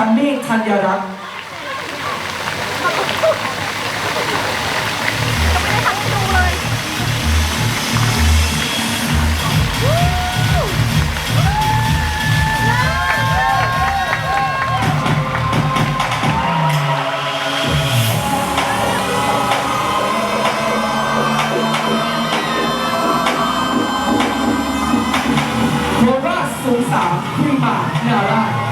คันเมฆธัญรักษ์โคราชสูงสามครีมานาราช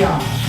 อ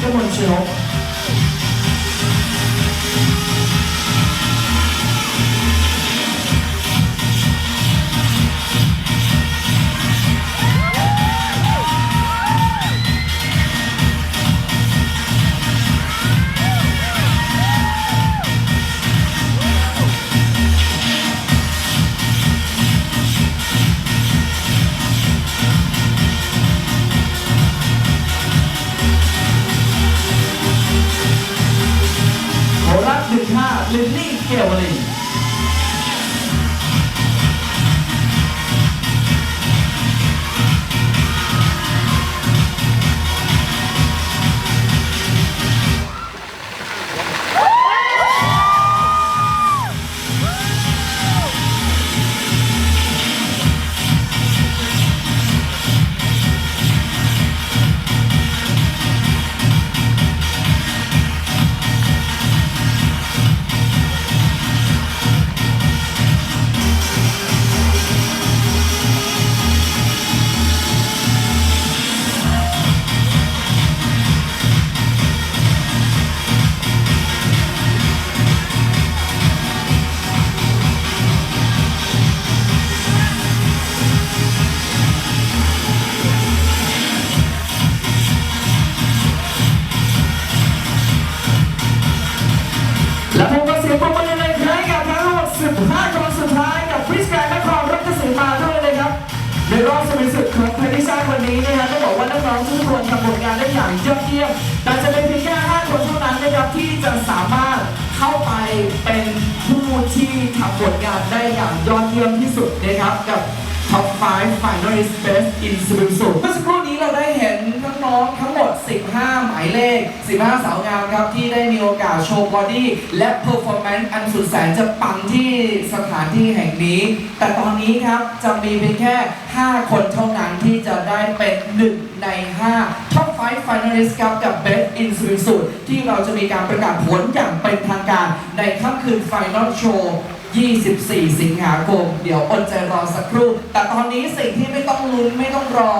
ชหนึ่งสี่เเเยี่ยมที่สุดนะครับกับ Top 5 Finalist Best in s w i m s u เมื่อสักครู่นี้เราได้เห็นน้องๆทั้งหมด 15 หมายเลข 15 สาวงามครับ ที่ได้มีโอกาสโชว์บอดี้และเพอร์ฟอร์แมนซ์อันสุดแสนจะปังที่สถานที่แห่งนี้ แต่ตอนนี้ครับ จะมีเพียงแค่ 5 คนเท่านั้นที่จะได้เป็น 1 ใน 5 Top 5 Finalist ครับกับ Best in s w i m s u ที่เราจะมีการประกาศผลอย่างเป็นทางการในค่ำคืน Final Show 24 สิงหาคม เดี๋ยวอดใจรอสักครู่ แต่ตอนนี้สิ่งที่ไม่ต้องลุ้นไม่ต้องรอ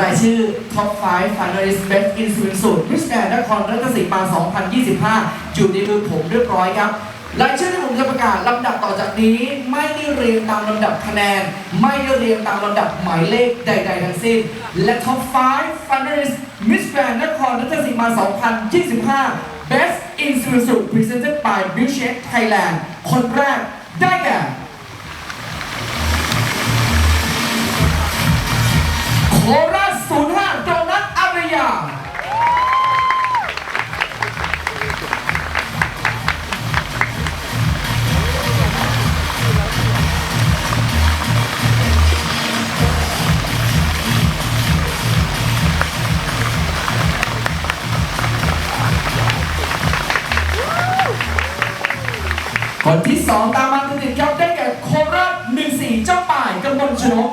รายชื่อ Top 5 Finalist Best in Swim Suit Miss Grand นครราชสีมา 2025อยู่ในมือผมเรียบร้อยครับรายชื่อที่ผมจะประกาศลำดับต่อจากนี้ ไม่ได้เรียงตามลำดับคะแนน ไม่ได้เรียงตามลำดับหมายเลขใด ๆ ทั้งสิ้น และ Top 5 Finalist Miss Grand นครราชสีมา 2025 Best in Swim Suit Presented by b i l l Check Thailand คนแรก ได้แก่โคราช05โดนัทอารยา คนที่สองตามมาติดๆครับได้แก่โคราช14 เจ้าป่ายกำบลชนก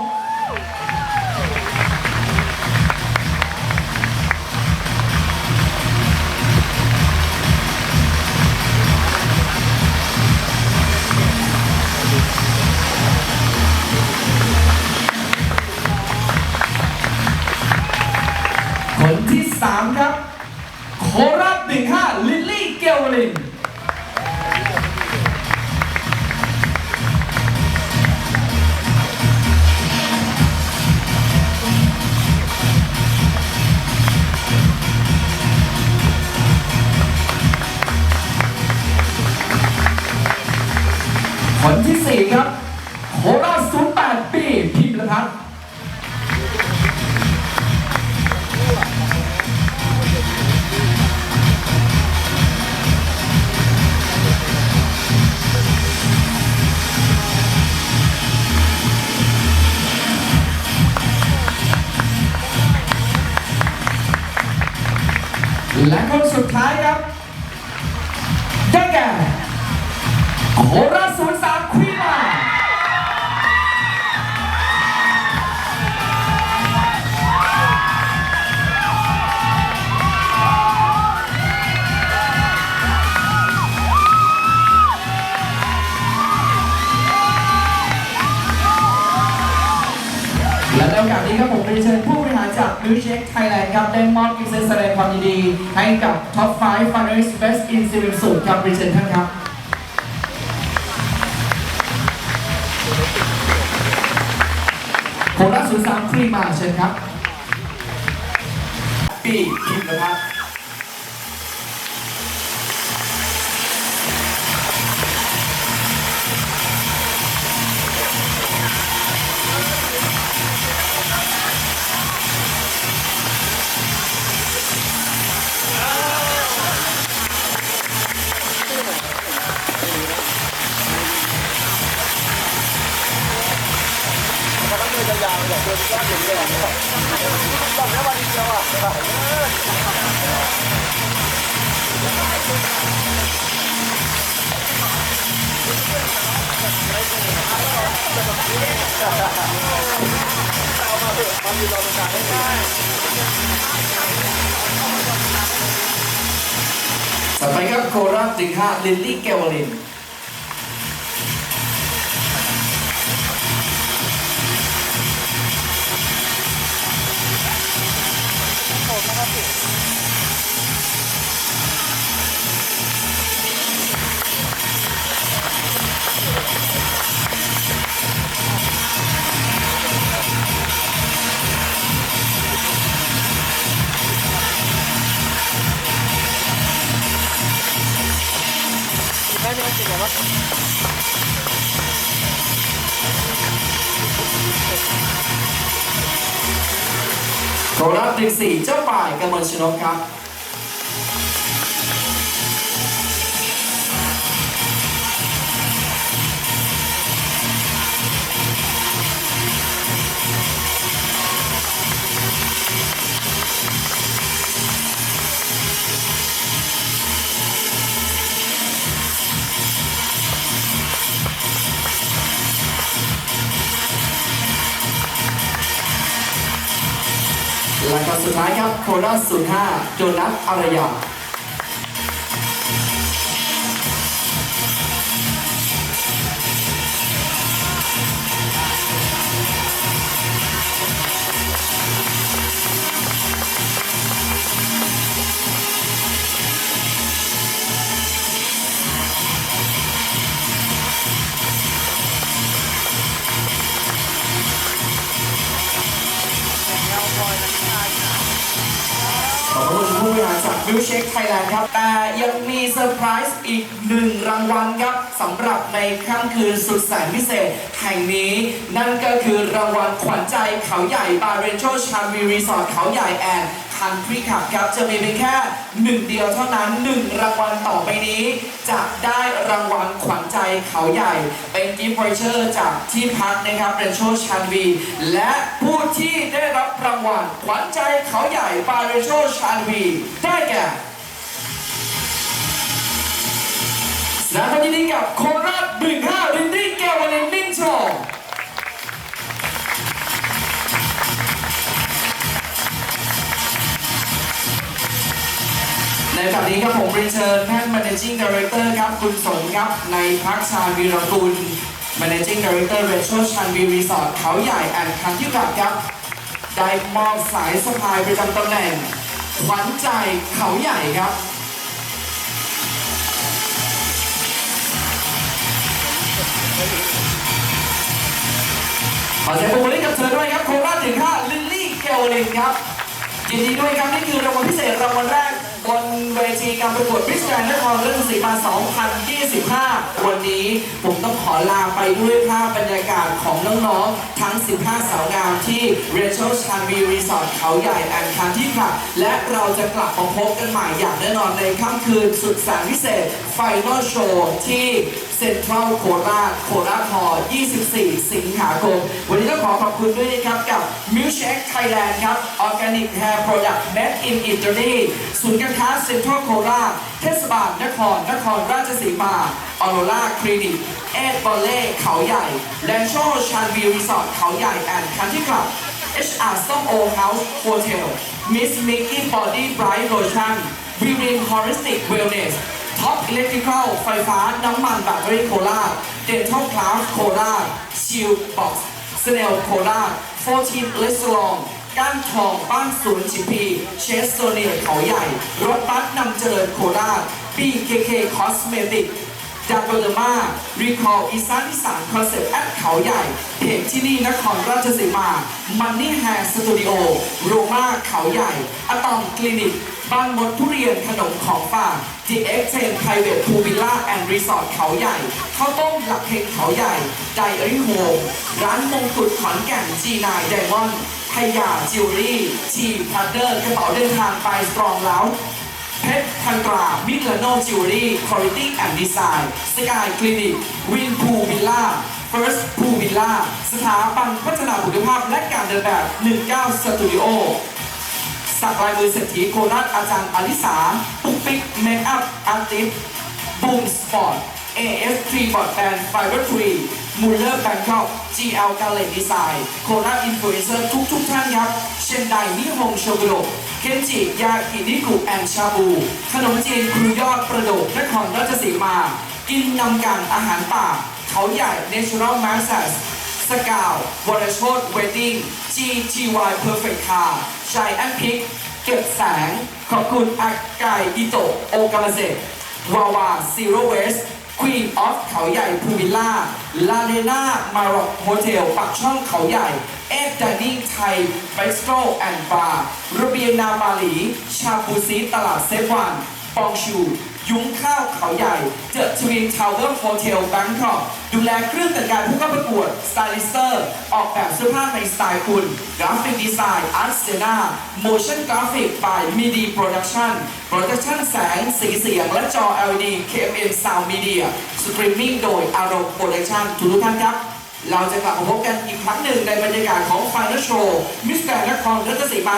และคนสุดท้ายครับ ได้แก่โคราช03ควีมาและในโอกาสนี้ครับผมเรียนเชิญผู้ วเช็คไทยแลนด์ครับได้มอบกิฟต์แสดงความยินดี ให้กับ Top 5 Finalist Best in Civil Suit ครับเรียนเชิญท่านครับโคราชศูนย์สามครีมาเชิญครับ ปีคิมนะครับ ต่อไปครับโคราชสิงห์ลิลลี่เกวลิน หนึ่งสี่เจ้าป่ายกมลชนกครับ คนสุดท้ายครับโคราชศูนย์ห้าโจนัสอารยา ขอบคุณผู้บริหารจากวิวเช็คไทยแลนด์ครับ แต่ยังมีเซอร์ไพรส์อีกหนึ่งรางวัลครับสำหรับในค่ำคืนสุดแสนพิเศษ แห่งนี้ นั่นก็คือรางวัลขวัญใจเขาใหญ่บาเรนโชชานวีรีสอร์ทเขาใหญ่แอน คันทรีขับครับจะมีเพียงแค่หนึ่งเดียวเท่านั้นหนึ่งรางวัลต่อไปนี้ จะได้รางวัลขวัญใจเขาใหญ่ เป็นกิฟต์วอเชอร์จากที่พักนะครับเรนโชชานวีและผู้ที่ได้รับรางวัลขวัญใจเขาใหญ่บาเรนโชชานวีได้แก่สนามพันยินดีกับโคราชบึงห้ารินดี้แก้ววาเลนนิ่งโช ในแบบนี้ครับผมเรียนเชิญท่าน managing director ครับ คุณสนครับ ในพักชาวีรกุล managing director r e t r o ชันวีรีสอร์ทเขาใหญ่แอนคันที่กลับครับ ได้มอบสายสะพายประจำตำแหน่งขวัญใจเขาใหญ่ครับขอเสียงปรบมือให้กับเธอด้วยครับโคราชถึงค่าลิลลี่เกลลินครับยินดีด้วยครับ นี่คือรางวัลพิเศษรางวัลแรก บนเวทีการประกวดวิสแกรนด์นครราชสีมา 2025 วันนี้ผมต้องขอลาไปด้วยภาพบรรยากาศของน้องๆ ทั้ง 15 สาวงามที่ Rachel Chan v Resort เขาใหญ่แอนคาที่ค่ะ และเราจะกลับมาพบกันใหม่อย่างแน่นอนในค่ำคืนสุดแสนพิเศษ Final Show ที่ เซ็นทรัลโคราชโคราชพอ24 สิงหาคม วันนี้ต้องขอขอบคุณด้วยนะครับ กับ Milkshake Thailand ครับ Organic Hair Product Made in Italy ศูนย์การค้าเซ็นทรัลโคราชเทศบาลนคร นครราชสีมาออโรล่าคลินิก เอ็ดบอลเล่ เขาใหญ่ แลนโชชานวีรีสอร์ทเขาใหญ่แอนด์คันที่คลับ HR ส้มโอเฮาส์โฮเทล Miss Mickey Body Bright Lotion วิรินฮอริสติกเวลเนส ท็อปอิเล็กทริคอลไฟฟ้าน้ำมันแบตเตอรี่โคราชเดนทัลคลาสโคราชชิลบ็อกซ์สเนลโคราชโฟทีนเลสลองก้านทองบ้านศูนย์ชิมพีเชสโซเนียเขาใหญ่ รถบัสนำเจริญโคราช BKK Cosmetic ดาโกเดมารีคอลอีสานอีสานคอนเซ็ปต์แอดเขาใหญ่เพจที่นี่นครราชสีมามันนี่แฮร์สตูดิโอโรมาเขาใหญ่อะตอมคลินิก บ้านมดทุเรียนขนมของฝาก The X10 Private Pool Villa and Resort เขาใหญ่ข้าวต้มหลักเฮงเขาใหญ่ Diary Home ร้านมงกุฎขอนแก่น G9 Diamond พยาจิวเวลรี่ทีพัดเดอร์กระเป๋าเดินทางไปสตรองแล้ว เพชรพันตรามิเลโนจิวเวลรี่คุณภาพและดีไซน์สกายคลินิกวินพูวิลล่า First Pool Villa สถาบันพัฒนาคุณภาพและการเดินแบบ 19 สตูดิโอสักลายมือเศรษฐีโคราชอาจารย์อลิสาปุ๊กปิ๊กเมคอัพอาร์ติสบูมสปอร์ต AF3 บอร์ดแบนไฟเบอร์ทรีมูลเลอร์แบงคอก GL กาเลนดีไซน์โคราชอินฟลูเอนเซอร์ทุกทุกๆท่านครับ เชนไดนิฮงโชกุโร เคนจิยากินิกุแอนชาบู ขนมจีนครูยอดประโดกนครราชสีมา กินนำกันอาหารป่า เขาใหญ่ Natural Massage สกาววรโชดเวดดิ้ง GTY Perfect Car ชายแอนพิก เก็บแสง ขอบคุณอากายอิโตะโอกามาเซวาวาซีโรเวสควีนออฟเขาใหญ่พูวิลล่า ลาเลน่ามาร็อกโฮเทล ปักช่องเขาใหญ่ เอฟดินิ่งไทยไบสโตรแอนด์บาร์ระเบียงนาบาหลี ชาบูซีตลาดเซฟวันปองชู ยุ้งข้าวเขาใหญ่ เจอทวินทาวเวอร์โฮเทลแบงคอกดูแลเครื่องแต่งกายผู้เข้าประกวดสไตลิสเตอร์ ออกแบบเสื้อผ้าในสไตล์คุณกราฟิกดีไซน์อาร์ตเซนาโมชั่นกราฟิก by MIDI Production โปรดักชั่นแสง สีเสียง และจอ LED KMN Sound Media สตรีมมิ่งโดยอารมณ์โปรดักชั่นทุกท่านครับ เราจะกลับมาพบกันอีกครั้งหนึ่งในบรรยากาศของฟันเดอร์โชว์มิสแกรนนครราชสีมา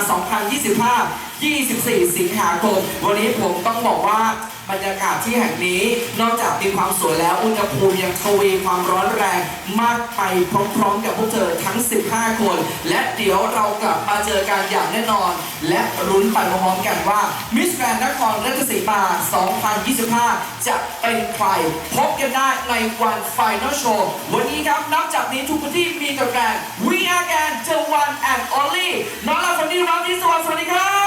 2025 24 สิงหาคม วันนี้ผมต้องบอกว่าบรรยากาศที่แห่งนี้นอกจากมีความสวยแล้วอุณหภูมิยังทวีความร้อนแรงมากไปพร้อมๆกับพวกเธอทั้ง 15 คน และเดี๋ยวเรากลับมาเจอกันอย่างแน่นอน และรุ้นไปพร้อมๆกันว่ามิสแกรนนครราชสีมา 2025 จะเป็นใคร พบกันได้ในวัน Final Show วันนี้ครับนับจากนี้ทุกที่มีแต่แกรน We are แกรน the one and only น้อง